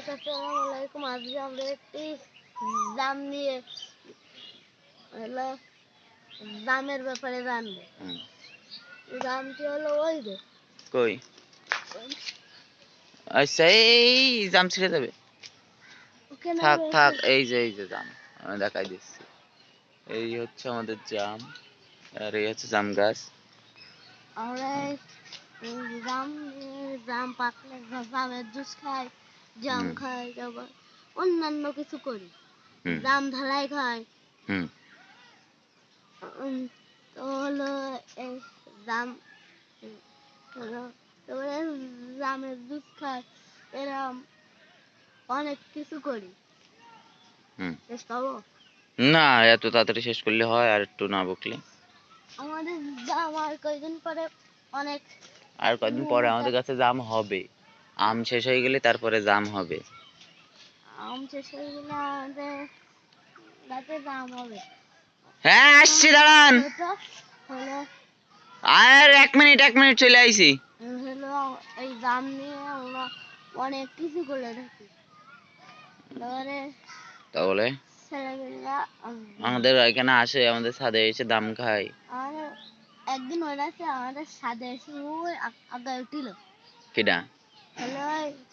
আসসালামু আলাইকুম আজকে আমরা একটি জাম নিয়ে হলো জামের ব্যাপারে জানব। জামটি হলো ওই যে কই? আচ্ছা এই জাম ছিঁড়ে যাবে। থাক থাক এই যে এই যে জাম আমি দেখাই দিচ্ছি। এই হচ্ছে আমাদের জাম আর এই হচ্ছে জাম গাছ। আমরা জাম জাম পাকলে জামের জুস খাই। জাম। খাই তারপর অন্যান্য কিছু করি। জাম ঢালাই খাই হুম। তো হলো জাম তারপরে জামের খাই এরকম অনেক কিছু করি। বেশ পাবো? না এত তাড়াতাড়ি শেষ করলে হয় আর একটু না বকলে। আমাদের জাম আর কয়দিন পরে অনেক আর কয়েকদিন পরে আমাদের কাছে জাম হবে। আম শেষ হয়ে গেলে তারপরে জাম হবে। আম শেষ হয়ে গেলে আমাদের জাম হবে। হ্যাঁ আসছি দাঁড়ান। আর এক মিনিট এক মিনিট চলে আইছি। হলো এই জাম নিয়ে আমরা অনেক কিছু করে থাকি। তারপরে তাহলে আমাদের এখানে আসে আমাদের ছাদে এসে দাম খায়। একদিন ওরা আমাদের সাথে এসে ওই আগ- উঠিল। কিডা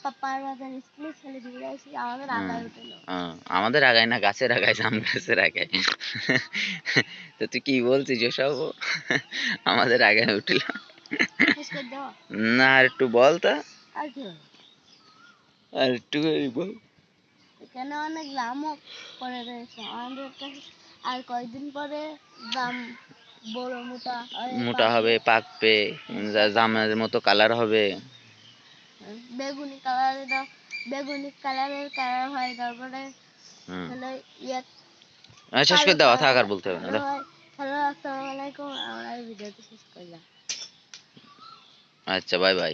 পাপার বাজার স্কুলে ছেলে দিয়ে এসে আমাদের আগায় উঠিল আমাদের আগায় না গাছের আগায় জাম গাছের আগায়। তো তুই কি বলছিস ওসব? আমাদের আগায় উঠল। না আর একটু বল তা। আর একটু বল। এখানে অনেক জামও পড়ে রয়েছে। আমাদের কাছে আর কয়েকদিন পরে জাম বড় মোটা মোটা হবে পাকবে জামের মতো কালার হবে। বেগুনি কালারের বেগুনি কালারের কালার হয় তারপরে হলো ইয়ে আচ্ছা শেষ করে দাও থাক আর বলতে হবে না হ্যালো আসসালামু আলাইকুম আমরা ভিডিওটি শেষ করলাম। আচ্ছা বাই বাই।